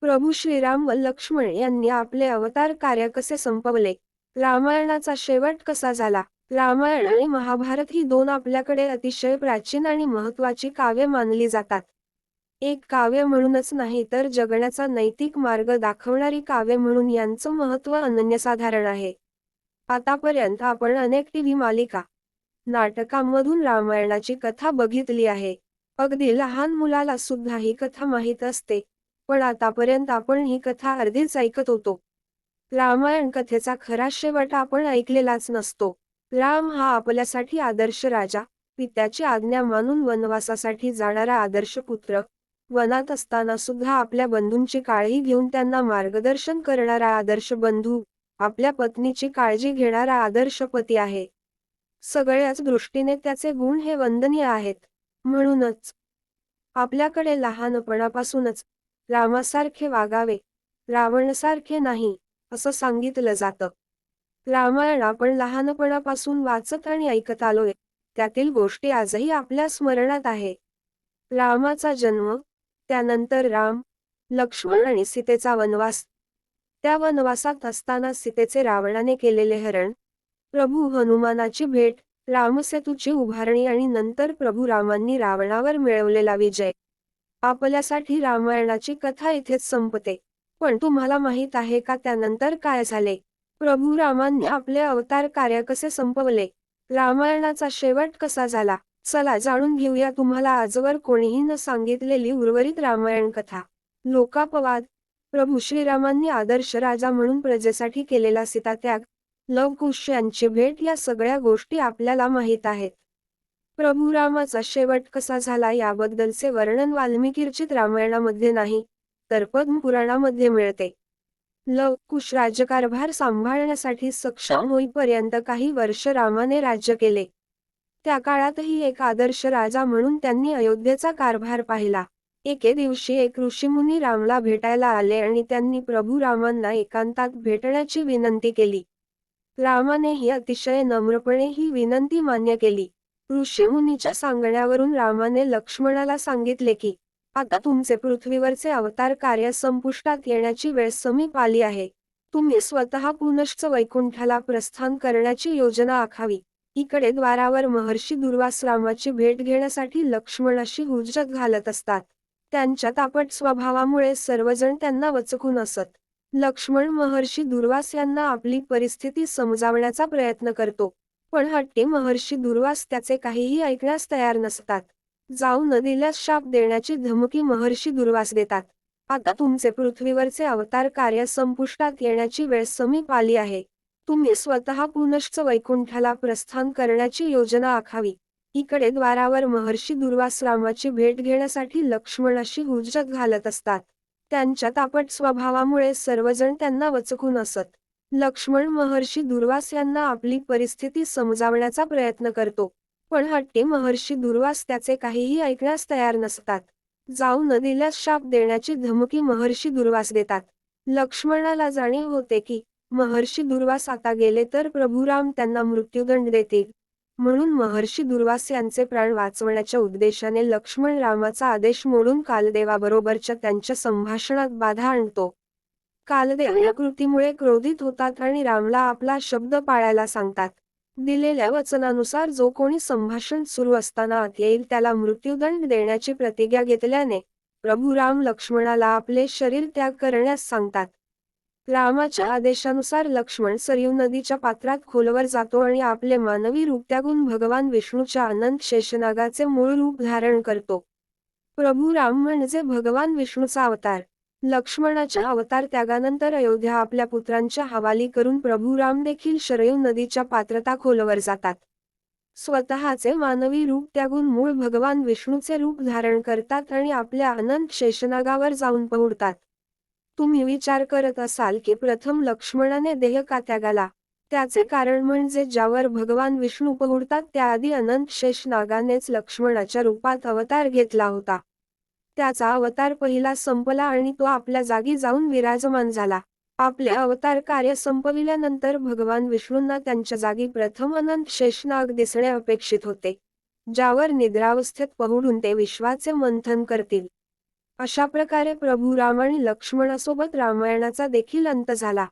प्रभू श्रीराम व लक्ष्मण यांनी आपले अवतार कार्य कसे संपवले? रामायणाचा शेवट कसा झाला? रामायण आणि महाभारत ही दोन आपल्याकडे अतिशय प्राचीन आणि महत्वाची काव्य मानली जातात. एक काव्य म्हणूनच नाही तर जगण्याचा नैतिक मार्ग दाखवणारी काव्य म्हणून यांचं महत्त्व अनन्यसाधारण आहे. आतापर्यंत आपण अनेक टीव्ही मालिका नाटकांमधून रामायणाची कथा बघितली आहे. अगदी लहान मुलाला सुद्धा ही कथा माहीत असते. पण आतापर्यंत आपण ही कथा अर्धीच ऐकत होतो. रामायण कथेचा खरा शेवट आपण ऐकलेलाच नसतो. राम हा आपल्यासाठी आदर्श राजा पित्याची आज्ञा मानून वनवासासाठी जाणारा आदर्श पुत्र. वनात असताना सुद्धा आपल्या बंधूंची काळजी घेऊन त्यांना मार्गदर्शन करणारा आदर्श बंधू आपल्या पत्नीची काळजी घेणारा आदर्श पती आहे. सगळ्याच दृष्टीने त्याचे गुण हे वंदनीय आहेत. म्हणूनच आपल्याकडे लहानपणापासूनच रामासारखे वागावे रावणसारखे नाही असं सांगितलं जातं. रामायण आपण लहानपणापासून वाचत आणि ऐकत आलोय त्यातील गोष्टी आजही आपल्या स्मरणात आहे. रामाचा जन्म त्यानंतर राम लक्ष्मण आणि सीतेचा वनवास. त्या वनवासात असताना सीतेचे रावणाने केलेले हरण प्रभू हनुमानाची भेट रामसेतूची उभारणी आणि नंतर प्रभू रामांनी रावणावर मिळवलेला विजय. आपल्यासाठी रामायणाची कथा इथेच संपते. पण तुम्हाला माहीत आहे का त्यानंतर काय झाले? प्रभू रामांनी आपले अवतार कार्य कसे संपवले? रामायणाचा शेवट कसा झाला? चला जाणून घेऊया तुम्हाला आजवर कोणीही न सांगितलेली उर्वरित रामायण कथा. लोकापवाद. प्रभू श्रीरामांनी आदर्श राजा म्हणून प्रजेसाठी केलेला सीतात्याग. लवकुश यांची भेट या सगळ्या गोष्टी आपल्याला माहीत आहेत. प्रभू रामाचा शेवट कसा झाला याबद्दलचे वर्णन वाल्मिकीर्चित रामायणामध्ये नाही तर पद्म पुराणामध्ये मिळते. लव कुश राज्यकारभार सांभाळण्यासाठी सक्षम होईपर्यंत काही वर्ष रामाने राज्य केले. त्या काळातही एक आदर्श राजा म्हणून त्यांनी अयोध्येचा कारभार पाहिला. एके दिवशी एक ऋषीमुनी रामला भेटायला आले आणि त्यांनी प्रभू रामांना एकांतात भेटण्याची विनंती केली. रामानेही अतिशय नम्रपणे ही विनंती मान्य केली. ऋषीमुनीच्या सांगण्यावरून रामाने लक्ष्मणाला सांगितले की आता तुमचे पृथ्वीवरचे अवतार कार्य संपुष्टात येण्याची वेळ समीप आली आहे. तुम्ही स्वतः पुनश्च वैकुंठाला प्रस्थान करण्याची योजना आखावी. इकडे द्वारावर महर्षी दुर्वास रामाची भेट घेण्यासाठी लक्ष्मणाशी हुज्जत घालत असतात. त्यांच्या तापट स्वभावामुळे सर्वजण त्यांना वचकून असत. लक्ष्मण महर्षी दुर्वास यांना आपली परिस्थिती समजावण्याचा प्रयत्न करतो. पण हट्टी महर्षी दुर्वास त्याचे काहीही ऐकण्यास तयार नसतात. जाऊ न दिल्यास शाप देण्याची धमकी महर्षी दुर्वास देतात. आता तुमचे पृथ्वीवरचे अवतार कार्य संपुष्टात येण्याची वेळ समीप आली आहे. तुम्ही स्वतः पुनश्च वैकुंठाला प्रस्थान करण्याची योजना आखावी. इकडे द्वारावर महर्षी दुर्वास रामाची भेट घेण्यासाठी लक्ष्मणाशी हुज्जत घालत असतात. त्यांच्या तापट स्वभावामुळे सर्वजण त्यांना वचकून असत. लक्ष्मण महर्षी दुर्वास यांना आपली परिस्थिती समजावण्याचा प्रयत्न करतो. पण हट्टी महर्षी दुर्वास त्याचे काहीही ऐकण्यास तयार नसतात. जाऊ न दिल्यास शाप देण्याची धमकी महर्षी दुर्वास देतात. लक्ष्मणाला जाणीव होते की महर्षी दुर्वास आता गेले तर प्रभुराम त्यांना मृत्यूदंड देतील. म्हणून महर्षी दुर्वास यांचे प्राण वाचवण्याच्या उद्देशाने लक्ष्मण रामाचा आदेश मोडून कालदेवाबरोबरच्या त्यांच्या संभाषणात बाधा आणतो. कालदेव या कृतीमुळे क्रोधित होतात आणि रामला आपला शब्द पाळायला सांगतात. दिलेल्या वचनानुसार जो कोणी संभाषण सुरू असताना आत येईल त्याला मृत्यूदंड देण्याची प्रतिज्ञा घेतल्याने प्रभू राम लक्ष्मणाला आपले शरीर त्याग करण्यास सांगतात. रामाच्या आदेशानुसार लक्ष्मण सरयू नदीच्या पात्रात खोलवर जातो आणि आपले मानवी रूप त्यागून भगवान विष्णूच्या अनंत शेषनागाचे मूळ रूप धारण करतो. प्रभू राम म्हणजे भगवान विष्णूचा अवतार. लक्ष्मणाच्या अवतार त्यागानंतर अयोध्या आपल्या पुत्रांच्या हवाली करून प्रभू राम देखील शरयू नदीच्या पात्रता खोलवर जातात. स्वतःचे मानवी रूप त्यागून मूळ भगवान विष्णूचे रूप धारण करतात आणि आपल्या अनंत शेषनागावर जाऊन पहुडतात. तुम्ही विचार करत असाल की प्रथम लक्ष्मणाने देह का त्यागाला? त्याचे कारण म्हणजे ज्यावर भगवान विष्णू पहुडतात त्याआधी अनंत शेष नागानेच लक्ष्मणाच्या रूपात अवतार घेतला होता. त्याचा अवतार पहिला संपला आणि तो आपल्या जागी जाऊन विराजमान झाला. आपले अवतार कार्य संपविल्यानंतर भगवान विष्णूंना त्यांच्या जागी प्रथम अनंत शेषनाग दिसणे अपेक्षित होते ज्यावर निद्रावस्थेत पहुडून ते विश्वाचे मंथन करतील. अशा प्रकारे प्रभू राम आणि लक्ष्मणासोबत रामायणाचा देखील अंत झाला.